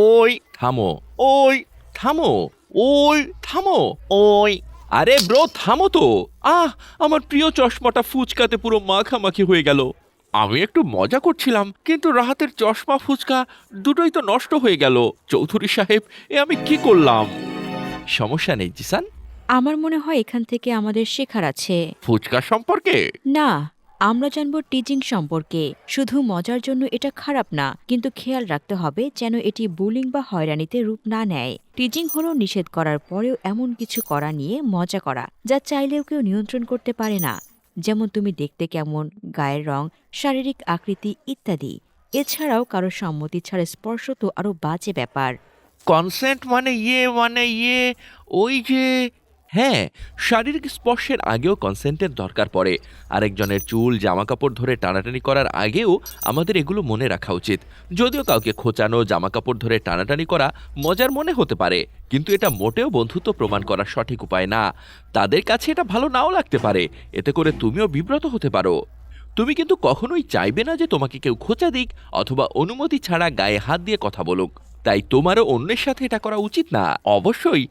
ওই থামো। ওই থামো। ওই থামো। ওই। আরে ব্রো থামো তো। আহ আমার প্রিয় চশমাটা ফুচকাতে পুরো মাখামাখি হয়ে গেল। আমি একটু মজা করছিলাম কিন্তু রাহাতের চশমা ফুচকা দুটোই তো নষ্ট হয়ে গেল। চৌধুরী সাহেব এ আমি কি করলাম? সমস্যা নেই জিসান। আমার মনে হয় এখান থেকে আমাদের শেখার আছে। ফুচকা সম্পর্কে? না আমরা জানব টিচিং সম্পর্কে। শুধু মজার জন্য এটা খারাপ না, কিন্তু খেয়াল রাখতে হবে যেন এটি বুলিং বা হয়রানিতে রূপ না নেয়। টিচিং হলো নিষেধ করার পরেও এমন কিছু করা নিয়ে মজা করা, যা চাইলেও কেউ নিয়ন্ত্রণ করতে পারে না। যেমন তুমি দেখতে কেমন, গায়ের রং, শারীরিক আকৃতি ইত্যাদি। এছাড়াও কারও সম্মতি ছাড়া স্পর্শ তো আরও বাজে ব্যাপার। কনসেন্ট মানে ইয়ে মানে ইয়ে ওই যে হ্যাঁ শারীরিক স্পর্শের আগেও কনসেন্টের দরকার পড়ে। আরেকজনের চুল, জামাকাপড় ধরে টানাটানি করার আগেও আমাদের এগুলো মনে রাখা উচিত। যদিও কাউকে খোঁচানো, জামাকাপড় ধরে টানাটানি করা মজার মনে হতে পারে, কিন্তু এটা মোটেও বন্ধুত্ব প্রমাণ করার সঠিক উপায় না। তাদের কাছে এটা ভালো নাও লাগতে পারে, এতে করে তুমিও বিব্রত হতে পারো। তুমি কিন্তু কখনোই চাইবে না যে তোমাকে কেউ খোঁচা দিক, অথবা অনুমতি ছাড়া গায়ে হাত দিয়ে কথা বলুক। তাই তোমারও অন্যের সাথে এটা করা উচিত না। অবশ্যই।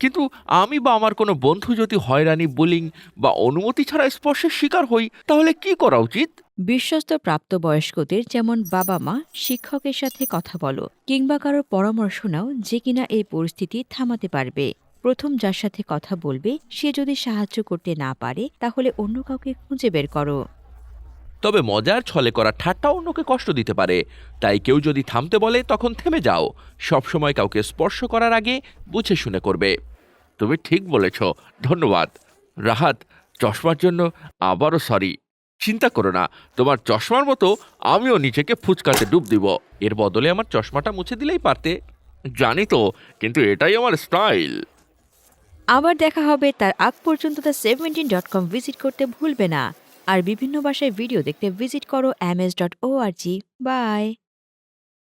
কিন্তু আমি বা আমার কোনো বন্ধু যদি হয়রানি, বুলিং বা অনুমতি ছাড়া স্পর্শের শিকার হই, তাহলে কি করা উচিত? বিশ্বস্ত প্রাপ্তবয়স্কদের যেমন বাবা মা, শিক্ষকের সাথে কথা বলো কিংবা কারোর পরামর্শ নাও যে কিনা এই পরিস্থিতি থামাতে পারবে। প্রথম যার সাথে কথা বলবে, সে যদি সাহায্য করতে না পারে, তাহলে অন্য কাউকে খুঁজে বের করো। তবে মজার ছলে করা ঠাট্টা অন্যকে কষ্ট দিতে পারে। তাই কেউ যদি থামতে বলে, তখন থেমে যাও। সবসময় কাউকে স্পর্শ করার আগে বুঝে শুনে করবে। তুমি ঠিক বলেছ। ধন্যবাদ। রাহাত, চশমার জন্য আবারও সরি চিন্তা করো না। তোমার চশমার মতো আমিও নিজেকে ফুচকাতে ডুব দিব। এর বদলে আমার চশমাটা মুছে দিলেই পারতে। জানি তো, কিন্তু এটাই আমার স্টাইল আবার দেখা হবে। তার আগ পর্যন্ত the seventeen dot com visit করতে ভুলবে না। আর বিভিন্ন ভাষায় ভিডিও দেখতে ভিজিট করো MS dot O R G bye